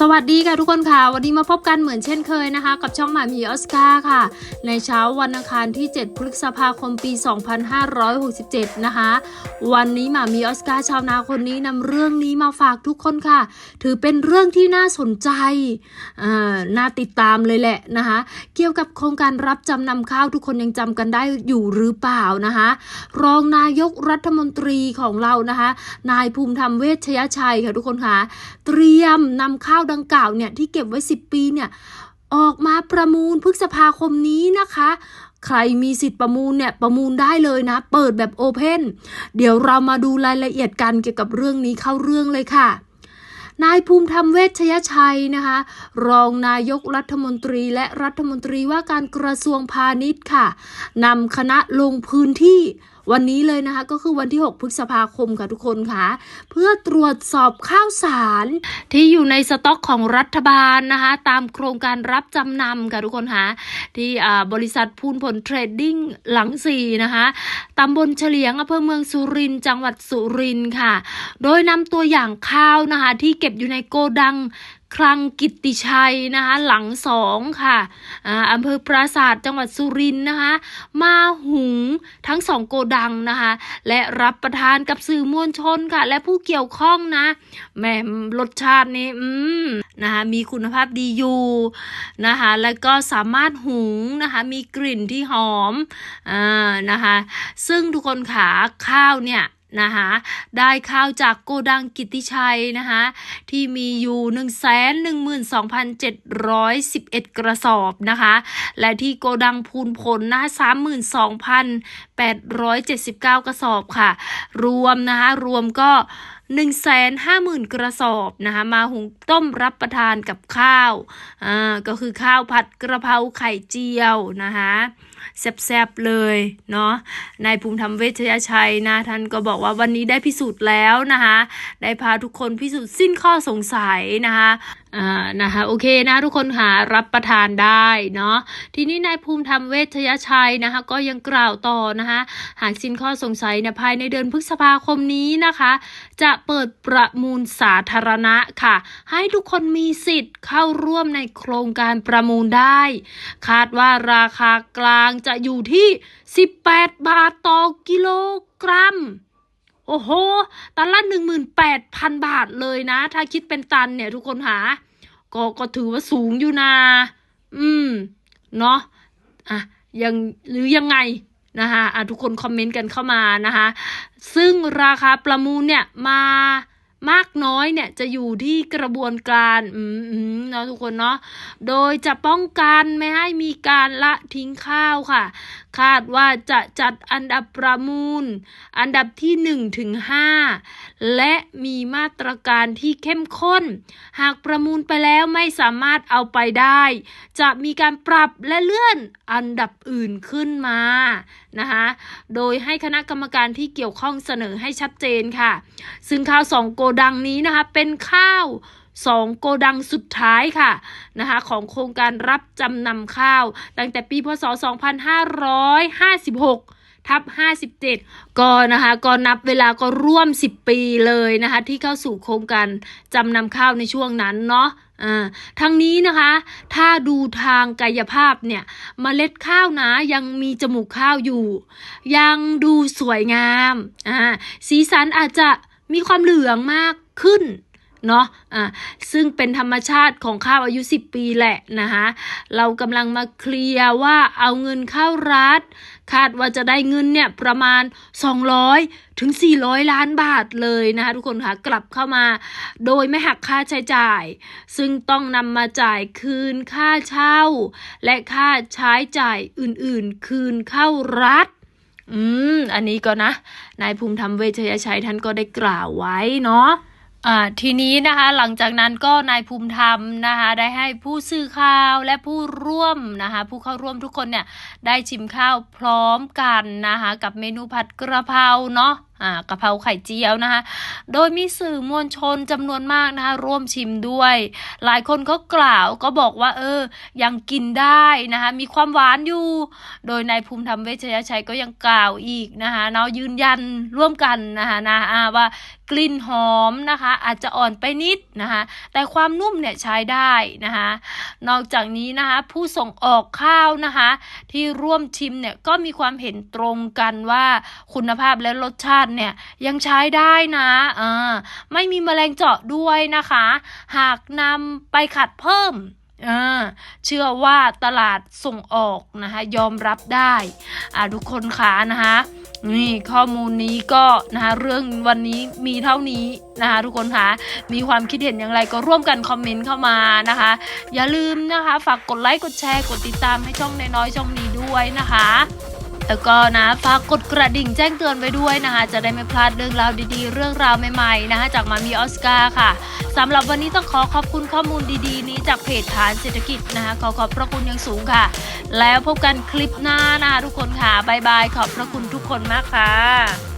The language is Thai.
สวัสดีค่ะทุกคนค่ะ วันนี้มาพบกันเหมือนเช่นเคยนะคะ กับช่องหมามีออสการ์ค่ะ ในเช้าวันอังคารที่ 7 พฤษภาคมปี 2567 นะคะ วันนี้หมามีออสการ์ชาวนาคนนี้นำเรื่องนี้มาฝากทุกคนค่ะ ถือเป็นเรื่องที่น่าสนใจอ่าน่าติดตามเลยแหละนะคะ เกี่ยวกับโครงการรับจำนำข้าวทุกคนยังจำกันได้อยู่หรือเปล่านะคะ รองนายกรัฐมนตรีของเรานะคะ นายภูมิธรรมเวชยชัยค่ะทุกคนค่ะ เตรียมนำข้าวดังกล่าวเนี่ยที่เก็บไว้ 10 ปีเนี่ยออกมาประมูลพฤษภาคมนี้นะคะ ใครมีสิทธิ์ประมูลเนี่ยประมูลได้เลยนะ เปิดแบบโอเพนเดี๋ยวเรามาดูรายละเอียดกันเกี่ยวกับเรื่องนี้เข้าเรื่องเลยค่ะนายภูมิธรรมเวชยชัยนะคะ รองนายกรัฐมนตรีและรัฐมนตรีว่าการกระทรวงพาณิชย์ค่ะนำคณะลงพื้นที่ วันนี้เลยนะคะก็คือวันที่ 6 พฤษภาคมค่ะทุกคนค่ะเพื่อตรวจสอบข้าวสาร ที่อยู่ในสต็อกของรัฐบาลนะคะตามโครงการรับจำนำค่ะทุกคนค่ะที่บริษัทพูนผลเทรดดิ้งหลังสี่นะคะตำบลเฉลียงอำเภอเมืองสุรินทร์จังหวัดสุรินทร์ค่ะ โดยนำตัวอย่างข้าวนะคะที่เก็บอยู่ในโกดัง คลังกิตติชัยนะคะ หลังสองค่ะอ่าอำเภอปราศาสตร์จังหวัดสุรินทร์นะคะ มาหุงทั้งสองโกดังนะคะ และรับประทานกับสื่อมวลชนค่ะ และผู้เกี่ยวข้องนะแหม่รสชาตินี่อืมนะคะมีคุณภาพดีอยู่นะคะแล้วก็สามารถหุงนะคะมีกลิ่นที่หอมอ่านะคะซึ่งทุกคนขาข้าวเนี่ย นะคะได้ข้าวจากโกดังกิติชัยนะคะที่มีอยู่ 1 1 2 7 1 1 กระสอบนะคะและที่โกดังพูนผลนะคะ32,879 กระสอบค่ะ รวมนะคะรวมก็ 150,000 กระสอบนะคะมาหุงต้มรับประทานกับข้าวอ่าก็คือข้าวผัดกระเพราไข่เจียวนะคะแซ่บๆเลยเนาะนายภูมิธรรมเวชยชัยนะท่านก็บอกว่าวันนี้ได้พิสูจน์แล้วนะคะได้พาทุกคนพิสูจน์สิ้นข้อสงสัยนะคะ อ่านะคะโอเคนะทุกคนหารับประทานได้เนาะทีนี้นายภูมิธรรมเวชยชัยนะคะก็ยังกล่าวต่อนะคะหากสิ้นข้อสงสัยเนี่ยภายในเดือนพฤษภาคมนี้นะคะ จะเปิดประมูลสาธารณะค่ะ ให้ทุกคนมีสิทธิ์เข้าร่วมในโครงการประมูลได้ คาดว่าราคากลางจะอยู่ที่ 18 บาทต่อกิโลกรัมโอ้โห ตันละ 18,000 บาทเลยนะ ถ้าคิดเป็นตันเนี่ยทุกคนหา ก็ก็ถือว่าสูงอยู่นะอืม เนาะอะยังหรือยังไงนะคะอะทุกคนคอมเมนต์กันเข้ามานะคะ ซึ่งราคาประมูลเนี่ยมามากน้อยเนี่ยจะอยู่ที่กระบวนการอืมอืมเนาะทุกคนเนาะโดยจะป้องกันไม่ให้มีการละทิ้งข้าวค่ะ คาดว่าจะจัดอันดับประมูล อันดับที่ 1 ถึง 5 และมีมาตรการที่เข้มข้น หากประมูลไปแล้วไม่สามารถเอาไปได้ จะมีการปรับและเลื่อนอันดับอื่นขึ้นมานะคะโดยให้คณะกรรมการที่เกี่ยวข้องเสนอให้ชัดเจนค่ะ ซึ่งข้าวสองโกดังนี้นะคะเป็นข้าว สองโกดังสุดท้ายค่ะนะคะของโครงการรับจำนำข้าว ตั้งแต่ปีพศ 2556ทับ57 ก็นะคะก็นับเวลาก็ร่วม 10 ปีเลยนะคะที่เข้าสู่โครงการจำนำข้าวในช่วงนั้นเนาะอ่าทั้งนี้นะคะ ถ้าดูทางกายภาพเนี่ยมเมล็ดข้าวนะยังมีจมูกข้าวอยู่ ยังดูสวยงามอ่าสีสันอาจจะมีความเหลืองมากขึ้น เนาะอ่าซึ่งเป็นธรรมชาติของข้าวอายุ 10 ปีแหละนะคะเรากำลังมาเคลียร์ว่าเอาเงินเข้ารัฐ คาดว่าจะได้เงินเนี่ยประมาณ 200 ถึง 400 ล้านบาทเลยนะคะทุกคนค่ะกลับเข้ามา โดยไม่หักค่าใช้จ่าย ซึ่งต้องนำมาจ่ายคืนค่าเช่า และค่าใช้จ่ายอื่นๆ คืนเข้ารัฐอืม อันนี้ก็นะ นายภูมิธรรมเวชยชัยท่านก็ได้กล่าวไว้เนาะ ทีนี้นะคะหลังจากนั้นก็นายภูมิธรรมนะคะได้ให้ผู้สื่อข่าวและผู้ร่วมนะคะผู้เข้าร่วมทุกคนเนี่ยได้ชิมข้าวพร้อมกันนะคะกับเมนูผัดกระเพราเนาะ กะเพราไข่เจียวนะคะ โดยมีสื่อมวลชนจำนวนมากนะคะ ร่วมชิมด้วย หลายคนก็กล่าวก็บอกว่า เออ ยังกินได้นะคะ มีความหวานอยู่ โดยนายภูมิธรรมเวชยชัยก็ยังกล่าวอีกนะคะเนาะยืนยันร่วมกันนะคะนะอาว่ากลิ่นหอมนะคะ อาจจะอ่อนไปนิดนะคะ แต่ความนุ่มเนี่ยใช้ได้นะคะ นอกจากนี้นะคะ ผู้ส่งออกข้าวนะคะ ที่ร่วมชิมเนี่ยก็มีความเห็นตรงกันว่าคุณภาพและรสชาติเนี่ยยังใช้ได้นะอ่าไม่มีแมลงเจาะด้วยนะคะ หากนำไปขัดเพิ่มอ่าเชื่อว่าตลาดส่งออกนะคะยอมรับได้อ่าทุกคนคะนะคะนี่ข้อมูลนี้ก็นะคะเรื่องวันนี้มีเท่านี้นะคะทุกคนคะมีความคิดเห็นอย่างไรก็ร่วมกันคอมเมนต์เข้ามานะคะ อย่าลืมนะคะฝากกดไลค์กดแชร์กดติดตามให้ช่องน้อยๆช่องนี้ด้วยนะคะ แล้วก็นะฝากกดกระดิ่งแจ้งเตือนไว้ด้วยนะคะ จะได้ไม่พลาดเรื่องราวดีๆ เรื่องราวใหม่ๆนะคะจากมามีออสการ์ค่ะสำหรับวันนี้ต้องขอขอบคุณข้อมูลดีๆ นี้จากเพจฐานเศรษฐกิจนะคะ ขอขอบพระคุณอย่างสูงค่ะ แล้วพบกันคลิปหน้านะคะทุกคนค่ะบายบายขอบพระคุณทุกคนมากค่ะ